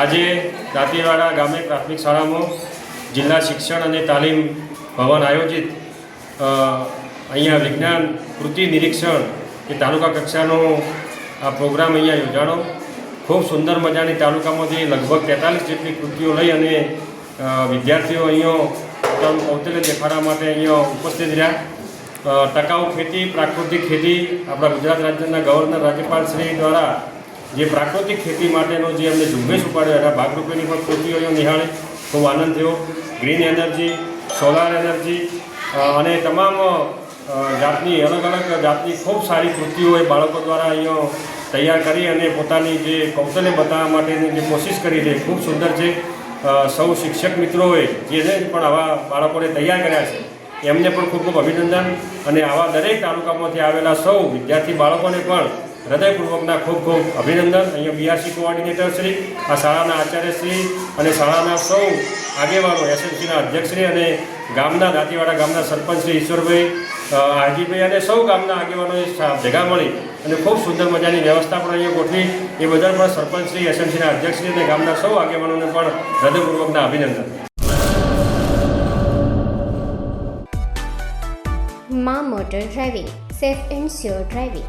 આજે દાંતીવાડા ગામે પ્રાથમિક શાળામાં જિલ્લા શિક્ષણ અને તાલીમ ભવન આયોજિત અહીંયા વિજ્ઞાન કૃતિ નિરીક્ષણ એ તાલુકા કક્ષાનો આ પ્રોગ્રામ અહીંયા યોજાણો. ખૂબ સુંદર મજાની તાલુકામાંથી લગભગ તેતાલીસ જેટલી કૃતિઓ લઈ અને વિદ્યાર્થીઓ અહીંયા પોતાનું કૌતલ્ય દેખાડવા માટે અહીંયા ઉપસ્થિત રહ્યા. ટકાઉ ખેતી, પ્રાકૃતિક ખેતી આપણા ગુજરાત રાજ્યના ગવર્નર રાજ્યપાલ શ્રી દ્વારા જે પ્રાકૃતિક ખેતી માટેનો જે અમને ઝુંબેશ ઉપાડ્યો એના ભાગરૂપેની પણ કૃતિઓ નિહાળે. ખૂબ આનંદ થયો. ગ્રીન એનર્જી, સોલાર એનર્જી અને તમામ જાતની અલગ અલગ જાતની ખૂબ સારી કૃતિઓ એ બાળકો દ્વારા અહીંયા તૈયાર કરી અને પોતાની જે કૌશલ્ય બતાવવા માટેની જે કોશિશ કરી છે ખૂબ સુંદર છે. સૌ શિક્ષક મિત્રોએ જેને પણ આવા બાળકોને તૈયાર કર્યા છે. એમને પણ ખૂબ ખૂબ અભિનંદન. અને આવા દરેક તાલુકામાંથી આવેલા સૌ વિદ્યાર્થી બાળકોને પણ હૃદયપૂર્વકના ખૂબ ખૂબ અભિનંદન. અહીંયા બીઆરસી કોઓર્ડિનેટર શ્રી, આ શાળાના આચાર્યશ્રી અને શાળાના સૌ આગેવાનો, એસએમસીના અધ્યક્ષશ્રી અને ગામના દાંતીવાડા ગામના સરપંચ શ્રી ઈશ્વરભાઈ હાજીભાઈ અને સૌ ગામના આગેવાનોએ ભેગા મળી અને ખૂબ સુંદર મજાની વ્યવસ્થા પણ અહીંયા ગોઠવી. એ બદલ પણ સરપંચશ્રી એસએમસીના અધ્યક્ષશ્રી અને ગામના સૌ આગેવાનોને પણ હૃદયપૂર્વકના અભિનંદન. મા motor driving, safe and sure driving.